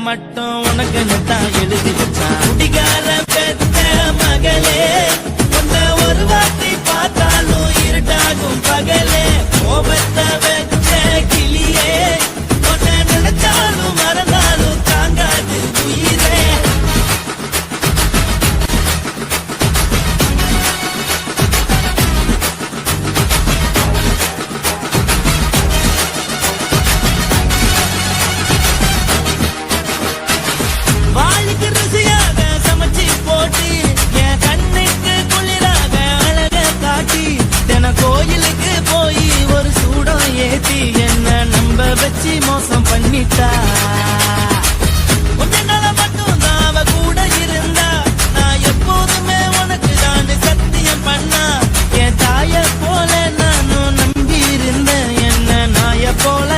மட்டும் உனக்கு தான் எழுதி வச்சான் குடிகார கோயிலுக்கு போய் ஒரு சூடம் ஏத்தி என்ன நம்ப வச்சு மோசம் பண்ணிட்டா? கொஞ்ச மட்டும் நாம கூட இருந்தா. நான் எப்போதுமே உனக்கு தான் சத்தியம் பண்ணா. என் தாய போல நானும் நம்பி இருந்தேன் என்ன நாய போல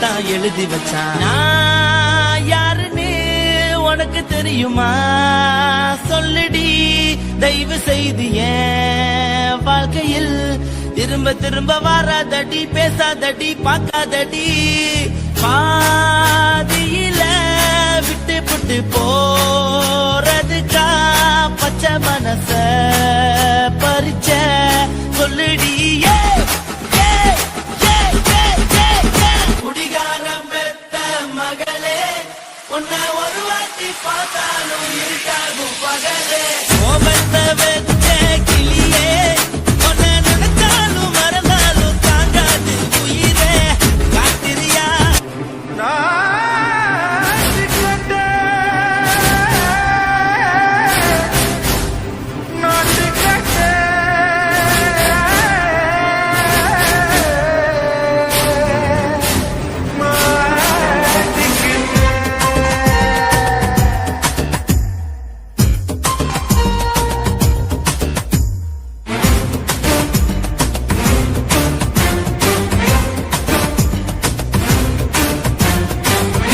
தான் எழுதி வச்சான் நான் யாருன்னு உனக்கு தெரியுமா? சொல்லுடி தயவு செய்து வாழ்க்கையில் திரும்ப திரும்ப வராதடி பேசாதடி பார்க்காதடி. பாதியில விட்டு புட்டு போறதுக்கா பச்சை மனச பறிச்ச சொல்லுடியே மகளே உன்னை ஒரு வாட்டி பார்த்தாலும் இருக்காகும் பகலே. கோபத்தை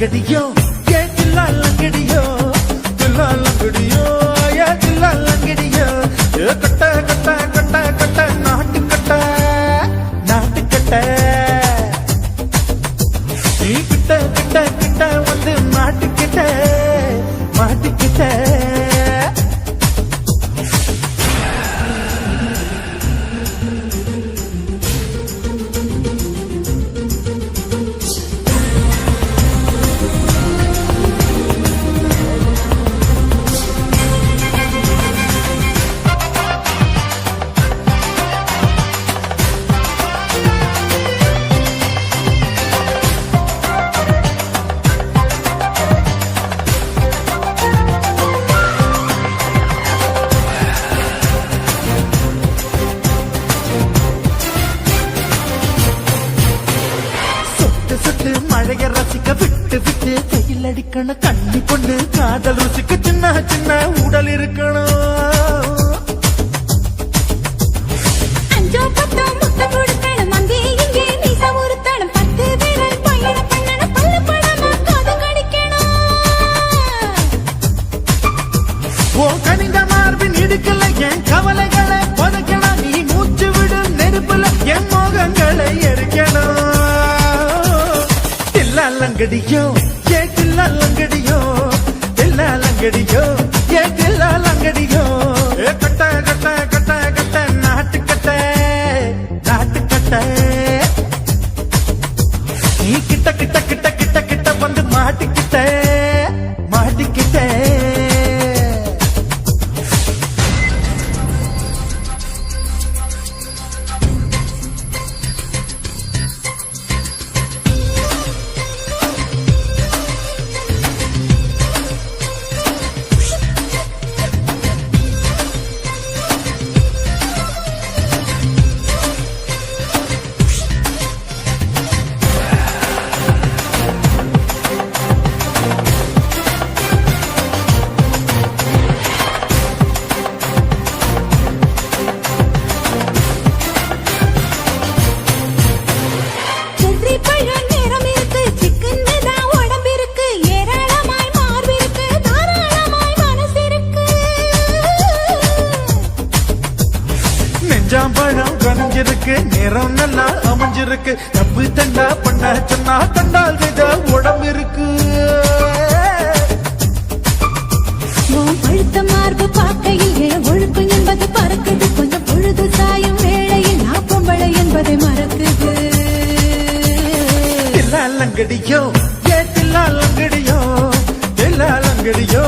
தில்லாலங்கடியோ ஏ அடிக்கணும் கண்ணி கொண்டு காதல் ருசிக்க சின்ன சின்ன உடல் இருக்கணும். ஓ கனிந்த மார்பின் இடுக்கல என் கவலைகளை புதைக்கணும் நீ மூச்சு விடு நெருப்புல என் மோகங்களை எரிக்கணும். தில்லாலங்கடியோ ஏ தில்லாலங்கடியோ தில்லாலங்கடியோ ஏ தில்லாலங்கடியோ அமைஞ்சிருக்கு தப்பு தண்டா பண்ண சொன்னா கண்டால் செய்த உடம்பு இருக்கு. பழுத்த மார்பு பார்க்கையில் ஒழுக்கம் என்பது பறக்குது. கொஞ்சம் பொழுது சாயும் வேளையில் நான் பொம்பளை என்பதை மறக்குது. தில்லாலங்கடியோ ஏ தில்லாலங்கடியோ தில்லாலங்கடியோ